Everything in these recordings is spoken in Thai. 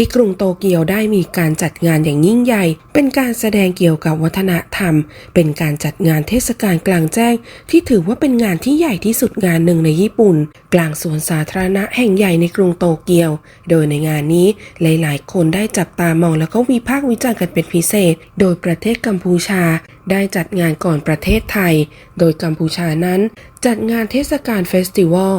ที่กรุงโตเกียวได้มีการจัดงานอย่างยิ่งใหญ่ เป็นการแสดงเกี่ยวกับวัฒนธรรม เป็นการจัดงานเทศกาลกลางแจ้ง ที่ถือว่าเป็นงานที่ใหญ่ที่สุดงานหนึ่งในญี่ปุ่น กลางสวนสาธารณะแห่งใหญ่ในกรุงโตเกียว โดยในงานนี้หลาย ๆ คนได้จับตามองแล้วก็วิพากษ์วิจารณ์กันเป็นพิเศษ โดยประเทศกัมพูชา ได้จัดงานก่อนประเทศไทย โดยกัมพูชานั้น จัดงานเทศกาลเฟสติวัล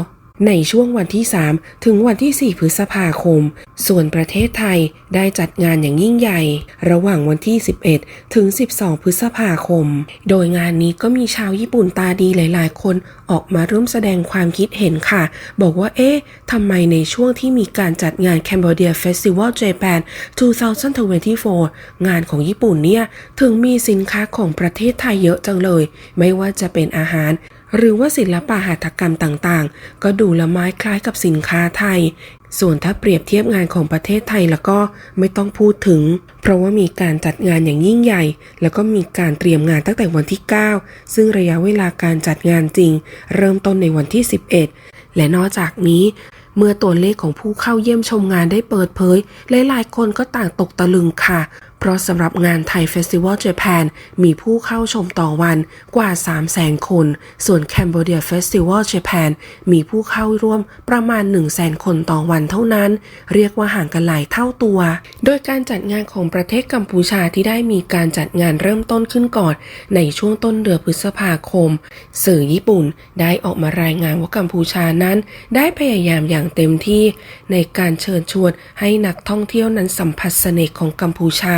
ในช่วงวันที่ 3 ถึงวันที่ 4 พฤษภาคม ส่วนประเทศไทยได้จัดงานอย่างยิ่งใหญ่ ระหว่างวันที่ 11 ถึง 12 พฤษภาคม โดยงานนี้ก็มีชาวญี่ปุ่นตาดีหลาย ๆ คนออกมาร่วมแสดงความคิดเห็นค่ะ บอกว่าเอ๊ะทำไมในช่วงที่มีการจัดงาน Cambodia Festival Japan 2024 งานของญี่ปุ่นเนี่ย ถึงมีสินค้าของประเทศไทยเยอะจังเลย ไม่ว่าจะเป็นอาหาร หรือว่าศิลปะหัตถกรรมต่างๆ ก็ดูละไม้คล้ายกับสินค้าไทย ส่วนถ้าเปรียบเทียบงานของประเทศไทยแล้วก็ไม่ต้องพูดถึง เพราะว่ามีการจัดงานอย่างยิ่งใหญ่ แล้วก็มีการเตรียมงานตั้งแต่วันที่ 9 ซึ่งระยะเวลาการจัดงานจริง เริ่มต้นในวันที่ 11 และนอกจากนี้เมื่อตัวเลขของผู้เข้าเยี่ยมชมงานได้เปิดเผย หลายๆ คนก็ต่างตกตะลึงค่ะ เพราะสำหรับงานไทยเฟสติวัลเจแปนมีผู้เข้าชมต่อวันกว่า 3 0 0 0 0 0คน ส่วน Cambodia Festival Japan มีผู้เข้าร่วมประมาณ 1 0 0 0 0 0 คนต่อวันเท่านั้น เรียกว่าห่างกันหลายเท่าตัว โดยการจัดงานของประเทศกัมพูชาที่ได้มีการจัดงานเริ่มต้นขึ้นก่อน ในช่วงต้นเดือนพฤษภาคม สื่อญี่ปุ่นได้ออกมารายงานว่ากัมพูชานั้น ได้พยายามอย่างเต็มที่ ในการเชิญชวนให้นักท่องเที่ยวนั้นสัมผัสเสน่ห์ของกัมพูชา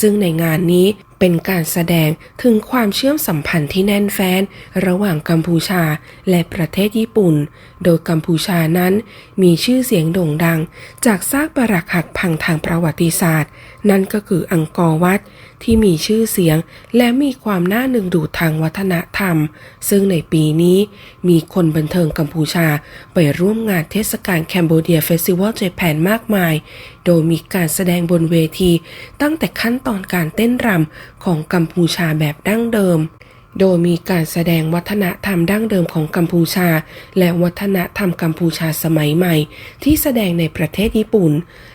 ซึ่งในงานนี้เป็นการแสดงถึงความเชื่อมสัมพันธ์ที่แน่นแฟ้น ระหว่างกัมพูชาและประเทศญี่ปุ่น โดยกัมพูชานั้นมีชื่อเสียงโด่งดัง จากซากปรักหักพังทางประวัติศาสตร์ นั่นก็คืออังกอร์วัดที่มีชื่อเสียงและมีความน่าหนึ่งดูดทางวัฒนธรรม ซึ่งในปีนี้มีคนบันเทิงกัมพูชาไปร่วมงานเทศกาลแคนเบเดียเฟสติวัลเจแปนมากมาย โดยมีการแสดงบนเวทีตั้งแต่ขั้นตอนการเต้นรำของกัมพูชาแบบดั้งเดิม โดยมีการแสดงวัฒนธรรมดั้งเดิมของกัมพูชา และวัฒนธรรมกัมพูชาสมัยใหม่ ที่แสดงในประเทศญี่ปุ่น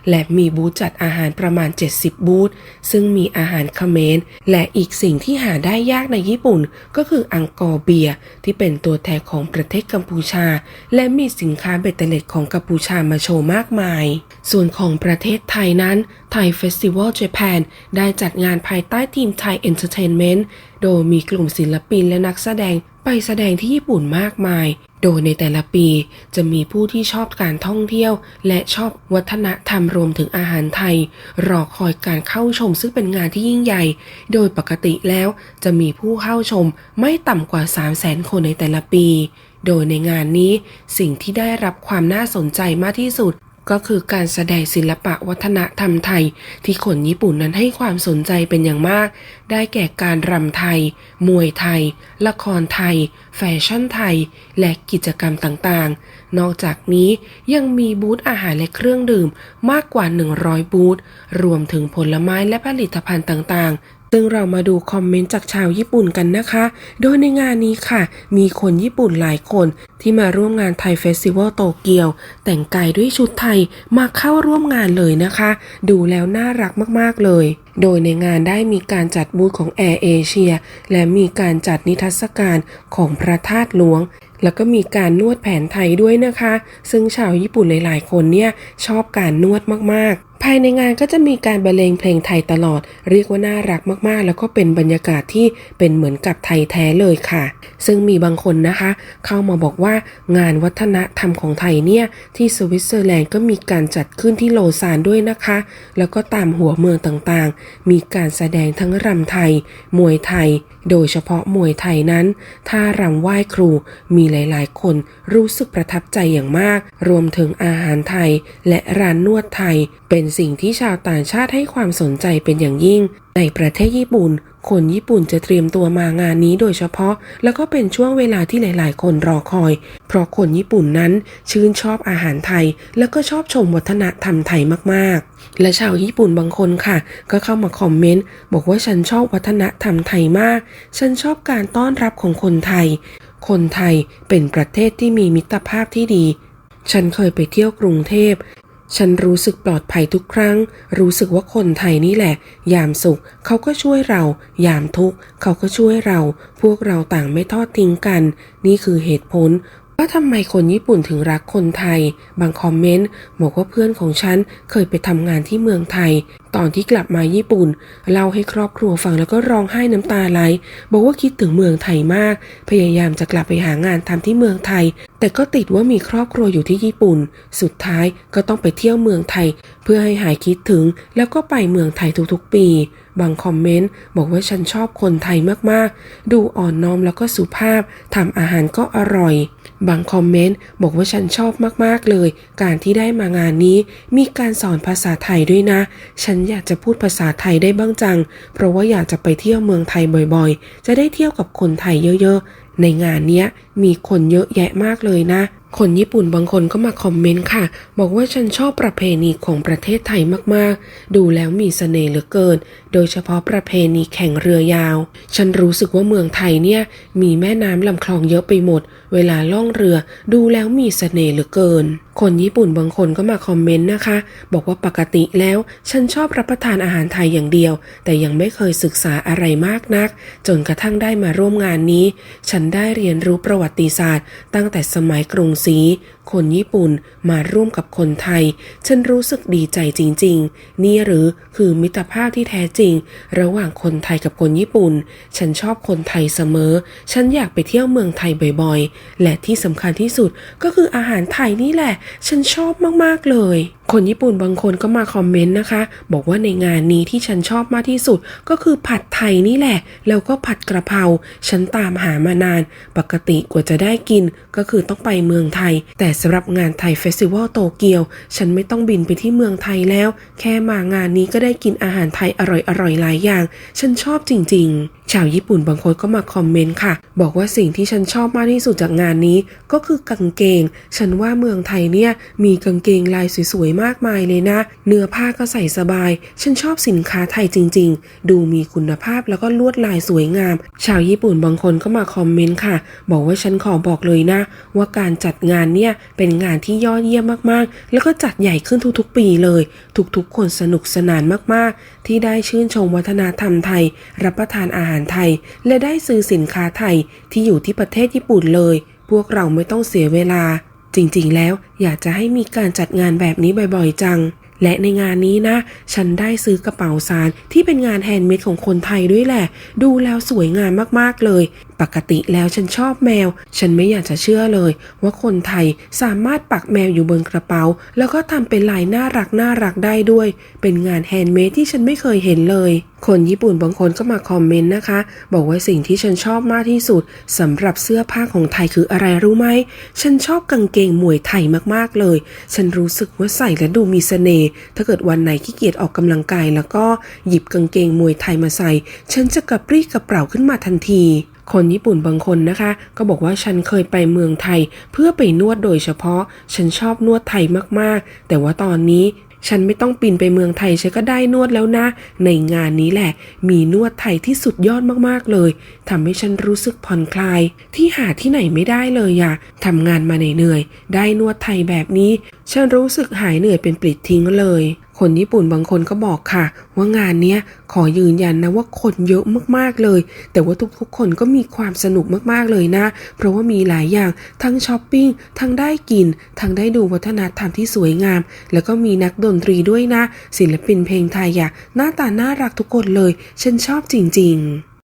และมีบูธจัดอาหารประมาณ 70 บูธซึ่งมีอาหารเขมรและอีกสิ่งที่หาได้ยากในญี่ปุ่น ก็คืออังกอร์เบียที่เป็นตัวแทนของประเทศกัมพูชา และมีสินค้าเบตเตอร์เล็ตของกัมพูชามาโชว์มากมาย ส่วนของประเทศไทยนั้นไทยเฟสติวัลเจแปนได้จัดงานภายใต้ทีมไทยเอนเตอร์เทนเมนต์โดยมีกลุ่มศิลปินและนักแสดงไปแสดงที่ญี่ปุ่นมากมาย โดยในแต่ละปีจะมีผู้ที่ชอบการท่องเที่ยว และชอบวัฒนธรรมรวมถึงอาหารไทย รอคอยการเข้าชมซึ่งเป็นงานที่ยิ่งใหญ่ โดยปกติแล้วจะมีผู้เข้าชมไม่ต่ำกว่า 3 0 0 0 0 0 คนในแต่ละปี โดยในงานนี้สิ่งที่ได้รับความน่าสนใจมากที่สุด ก็คือการแสดงศิลปะวัฒนธรรมไทย ที่คนญี่ปุ่นนั้นให้ความสนใจเป็นอย่างมาก ได้แก่การรำไทย มวยไทย ละครไทย แฟชั่นไทย และกิจกรรมต่างๆ นอกจากนี้ยังมีบูธอาหารและเครื่องดื่มมากกว่า 100 บูธรวมถึงผลไม้และผลิตภัณฑ์ต่างๆ ซึ่งเรามาดูคอมเมนต์จากชาวญี่ปุ่นกันนะคะ โดยในงานนี้ค่ะ มีคนญี่ปุ่นหลายคนที่มาร่วมงานไทยเฟสติวัลโตเกียว แต่งกายด้วยชุดไทยมาเข้าร่วมงานเลยนะคะ ดูแล้วน่ารักมากๆเลย โดยในงานได้มีการจัดบูธของแอร์เอเชียและมีการจัดนิทรรศการของพระธาตุหลวง แล้วก็มีการนวดแผนไทยด้วยนะคะ ซึ่งชาวญี่ปุ่นหลายๆ คนเนี่ยชอบการนวดมากๆ ภายในงานก็จะมีการบรรเลงเพลงไทยตลอด เรียกว่าน่ารักมากๆ แล้วก็เป็นบรรยากาศที่เป็นเหมือนกับไทยแท้เลยค่ะ ซึ่งมีบางคนนะคะ เข้ามาบอกว่างานวัฒนธรรมของไทยเนี่ย ที่สวิตเซอร์แลนด์ก็มีการจัดขึ้นที่โลซานด้วยนะคะ แล้วก็ตามหัวเมืองต่างๆ มีการแสดงทั้งรำไทย มวยไทย โดยเฉพาะมวยไทยนั้นถ้ารำไหว้ครูมีหลาย ๆ คนรู้สึกประทับใจอย่างมาก รวมถึงอาหารไทยและร้านนวดไทยเป็นสิ่งที่ชาวต่างชาติให้ความสนใจเป็นอย่างยิ่ง ในประเทศญี่ปุ่น คนญี่ปุ่นจะเตรียมตัวมางานนี้โดยเฉพาะ แล้วก็เป็นช่วงเวลาที่หลาย ๆ คนรอคอย เพราะคนญี่ปุ่นนั้นชื่นชอบอาหารไทย แล้วก็ชอบชมวัฒนธรรมไทยมาก ๆ และชาวญี่ปุ่นบางคนค่ะ ก็เข้ามาคอมเมนต์บอกว่าฉันชอบวัฒนธรรมไทยมาก ฉันชอบการต้อนรับของคนไทย คนไทยเป็นประเทศที่มีมิตรภาพที่ดีฉันเคยไปเที่ยวกรุงเทพ ฉันรู้สึกปลอดภัยทุกครั้ง รู้สึกว่าคนไทยนี่แหละ ยามสุขเขาก็ช่วยเรา ยามทุกข์เขาก็ช่วยเรา พวกเราต่างไม่ทอดทิ้งกัน นี่คือเหตุผลว่าทำไมคนญี่ปุ่นถึงรักคนไทย บางคอมเมนต์บอกว่าเพื่อนของฉันเคยไปทำงานที่เมืองไทย ตอนที่กลับมาญี่ปุ่นเล่าให้ครอบครัวฟังแล้วก็ร้องไห้น้ำตาไหล บอกว่าคิดถึงเมืองไทยมาก พยายามจะกลับไปหางานทำที่เมืองไทย แต่ก็ติดว่ามีครอบครัวอยู่ที่ญี่ปุ่น สุดท้ายก็ต้องไปเที่ยวเมืองไทย เพื่อให้หายคิดถึง แล้วก็ไปเมืองไทยทุกๆปี บางคอมเมนต์บอกว่าฉันชอบคนไทยมากๆ ดูอ่อนน้อมแล้วก็สุภาพทำอาหารก็อร่อย บางคอมเมนต์บอกว่าฉันชอบมากๆเลย การที่ได้มางานนี้ มีการสอนภาษาไทยด้วยนะ ฉันอยากจะพูดภาษาไทยได้บ้างจัง เพราะว่าอยากจะไปเที่ยวเมืองไทยบ่อยๆ จะได้เที่ยวกับคนไทยเยอะๆ ในงานเนี้ยมีคนเยอะแยะมากเลยนะ คนญี่ปุ่นบางคนก็มาคอมเมนต์ค่ะ บอกว่าฉันชอบประเพณีของประเทศไทยมากๆ ดูแล้วมีเสน่ห์เหลือเกิน โดยเฉพาะประเพณีแข่งเรือยาว ฉันรู้สึกว่าเมืองไทยเนี่ยมีแม่น้ำลำคลองเยอะไปหมดเวลาล่องเรือดูแล้วมีเสน่ห์เหลือเกิน คนญี่ปุ่นบางคนก็มาคอมเมนต์นะคะ บอกว่าปกติแล้วฉันชอบรับประทานอาหารไทยอย่างเดียว แต่ยังไม่เคยศึกษาอะไรมากนัก จนกระทั่งได้มาร่วมงานนี้ ฉันได้เรียนรู้ประวัติศาสตร์ ตั้งแต่สมัยกรุงศรี คนญี่ปุ่นมาร่วมกับคนไทย ฉันรู้สึกดีใจจริง ๆ นี่หรือคือมิตรภาพที่แท้จริง ระหว่างคนไทยกับคนญี่ปุ่น ฉันชอบคนไทยเสมอ ฉันอยากไปเที่ยวเมืองไทยบ่อยๆ และที่สำคัญที่สุดก็คืออาหารไทยนี่แหละ ฉันชอบมากๆเลยคนญี่ปุ่นบางคนก็มาคอมเมนต์นะคะ บอกว่าในงานนี้ที่ฉันชอบมากที่สุดก็คือผัดไทยนี่แหละ แล้วก็ผัดกระเพราฉันตามหามานาน ปกติกว่าจะได้กินก็คือต้องไปเมืองไทย แต่สำหรับงานไทยเฟสติวัลโตเกียว ฉันไม่ต้องบินไปที่เมืองไทยแล้ว แค่มางานนี้ก็ได้กินอาหารไทยอร่อยๆหลายอย่าง ฉันชอบจริง ๆ ชาวญี่ปุ่นบางคนก็มาคอมเมนต์ค่ะ บอกว่าสิ่งที่ฉันชอบมากที่สุดจากงานนี้ก็คือกางเกง ฉันว่าเมืองไทยเนี่ยมีกางเกงลายสวยๆมากมายเลยนะ เนื้อผ้าก็ใส่สบาย ฉันชอบสินค้าไทยจริง ๆ ดูมีคุณภาพแล้วก็ลวดลายสวยงาม ชาวญี่ปุ่นบางคนก็มาคอมเมนต์ค่ะ บอกว่าฉันขอบอกเลยนะ ว่าการจัดงานเนี่ยเป็นงานที่ยอดเยี่ยมมากๆ แล้วก็จัดใหญ่ขึ้นทุกๆ ปีเลย ทุกๆ คนสนุกสนานมากๆ ที่ได้ชื่นชมวัฒนธรรมไทย รับประทานอาหารไทย และได้ซื้อสินค้าไทยที่อยู่ที่ประเทศญี่ปุ่นเลย พวกเราไม่ต้องเสียเวลา จริงๆ แล้วอยากจะให้มีการจัดงานแบบนี้บ่อยๆ จัง และในงานนี้นะ ฉันได้ซื้อกระเป๋าสารที่เป็นงานแฮนด์เมดของคนไทยด้วยแหละ ดูแล้วสวยงามมากๆเลย ปกติแล้วฉันชอบแมว ฉันไม่อยากจะเชื่อเลย ว่าคนไทยสามารถปักแมวอยู่บนกระเป๋า แล้วก็ทำเป็นลายน่ารักน่ารักได้ด้วย เป็นงานแฮนด์เมดที่ฉันไม่เคยเห็นเลย คนญี่ปุ่นบางคนก็มาคอมเมนต์นะคะ บอกว่าสิ่งที่ฉันชอบมากที่สุดสำหรับเสื้อผ้าของไทยคืออะไรรู้ไหม ฉันชอบกางเกงมวยไทยมากๆเลย ฉันรู้สึกว่าใส่แล้วดูมีเสน่ห์ถ้าเกิดวันไหนขี้เกียจออกกำลังกาย แล้วก็หยิบกางเกงมวยไทยมาใส่ ฉันจะกระปรี้กระเปร่าขึ้นมาทันที คนญี่ปุ่นบางคนนะคะ ก็บอกว่าฉันเคยไปเมืองไทย เพื่อไปนวดโดยเฉพาะ ฉันชอบนวดไทยมากๆ แต่ว่าตอนนี้ฉันไม่ต้องปีนไปเมืองไทยฉันก็ได้นวดแล้วนะ ในงานนี้แหละ มีนวดไทยที่สุดยอดมากๆเลยทำให้ฉันรู้สึกผ่อนคลาย ที่หาที่ไหนไม่ได้เลยอะทำงานมาเหนื่อยๆได้นวดไทยแบบนี้ ฉันรู้สึกหายเหนื่อยเป็นปลิดทิ้งเลย คนญี่ปุ่นบางคนก็บอกค่ะ ว่างานเนี้ยขอยืนยันนะว่าคนเยอะมากๆเลย แต่ว่าทุกๆคนก็มีความสนุกมากๆเลยนะ เพราะว่ามีหลายอย่างทั้งช้อปปิ้งทั้งได้กิน ทั้งได้ดูวัฒนธรรมที่สวยงาม แล้วก็มีนักดนตรีด้วยนะ ศิลปินเพลงไทยอะหน้าตาน่ารักทุกคนเลย ฉันชอบจริง ๆ